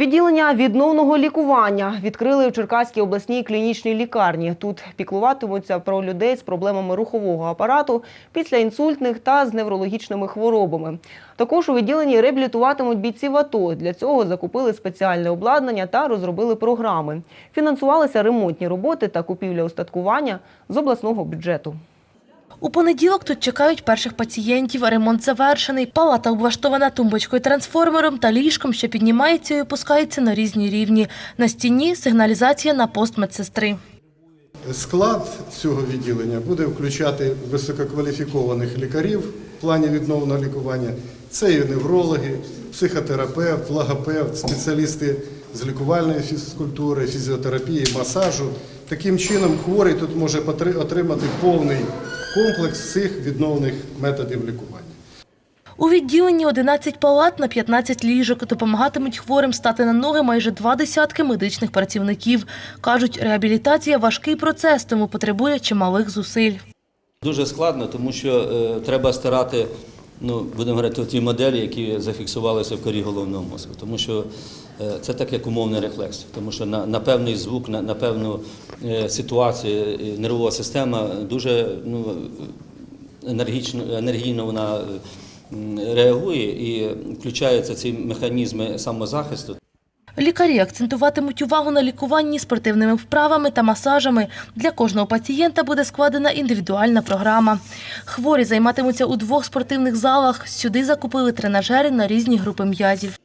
Відділення відновного лікування відкрили в Черкаській обласній клінічній лікарні. Тут піклуватимуться про людей з проблемами рухового апарату після інсультних та з неврологічними хворобами. Також у відділенні реабілітуватимуть бійців АТО. Для цього закупили спеціальне обладнання та розробили програми. Фінансувалися ремонтні роботи та купівля устаткування з обласного бюджету. У понеділок тут чекають перших пацієнтів. Ремонт завершений. Палата облаштована тумбочкою, трансформером та ліжком, що піднімається і опускається на різні рівні. На стіні сигналізація на пост медсестри. Склад цього відділення буде включати висококваліфікованих лікарів в плані відновленого лікування. Це і неврологи, психотерапевт, логопед, спеціалісти з лікувальної фізкультури, фізіотерапії, масажу. Таким чином, хворий тут може отримати повний комплекс цих відновлених методів лікування. У відділенні 11 палат на 15 ліжок. Допомагатимуть хворим стати на ноги майже два десятки медичних працівників. Кажуть, реабілітація – важкий процес, тому потребує чималих зусиль. Дуже складно, тому що е, треба старати, ну будемо говорити, ті моделі, які зафіксувалися в корі головного мозку. Тому що е, це так як умовний рефлекс. Тому що на, на певний звук, на, на певну е, ситуацію е, нервова система дуже ну, енергічно, енергійно вона реагує і включаються ці механізми самозахисту. Лікарі акцентуватимуть увагу на лікуванні спортивними вправами та масажами. Для кожного пацієнта буде складена індивідуальна програма. Хворі займатимуться у двох спортивних залах. Сюди закупили тренажери на різні групи м'язів.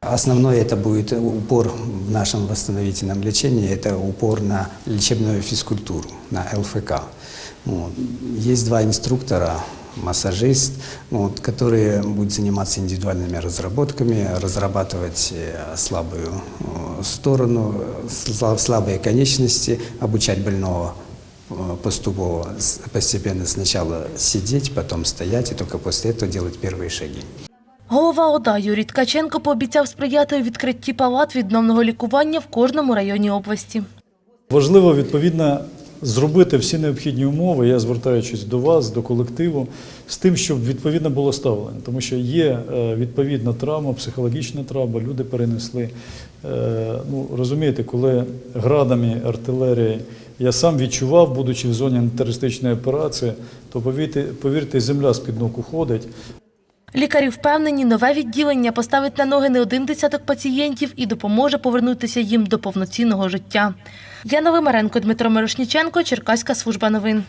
Основной это будет упор в нашем восстановительном лечении, это упор на лечебную физкультуру, на ЛФК. Вот. Есть два инструктора, массажист, вот, которые будут заниматься индивидуальными разработками, разрабатывать э, слабую э, сторону, сла- слабые конечности, обучать больного э, поступово, с- постепенно сначала сидеть, потом стоять, и только после этого делать первые шаги. Голова ОДА Юрій Ткаченко пообіцяв сприяти у відкритті палат відновного лікування в кожному районі області. Важливо відповідно зробити всі необхідні умови. Я звертаючись до вас, до колективу, з тим, щоб відповідно було ставлення, тому що є е, відповідна травма, психологічна травма. Люди перенесли. Е, Ну розумієте, коли градами артилерії я сам відчував, будучи в зоні антитерористичної операції, то повірте, повірте, земля з під ног уходить. Лікарі впевнені, нове відділення поставить на ноги не один десяток пацієнтів і допоможе повернутися їм до повноцінного життя. Яна Вимаренко, Дмитро Мирошніченко, Черкаська служба новин.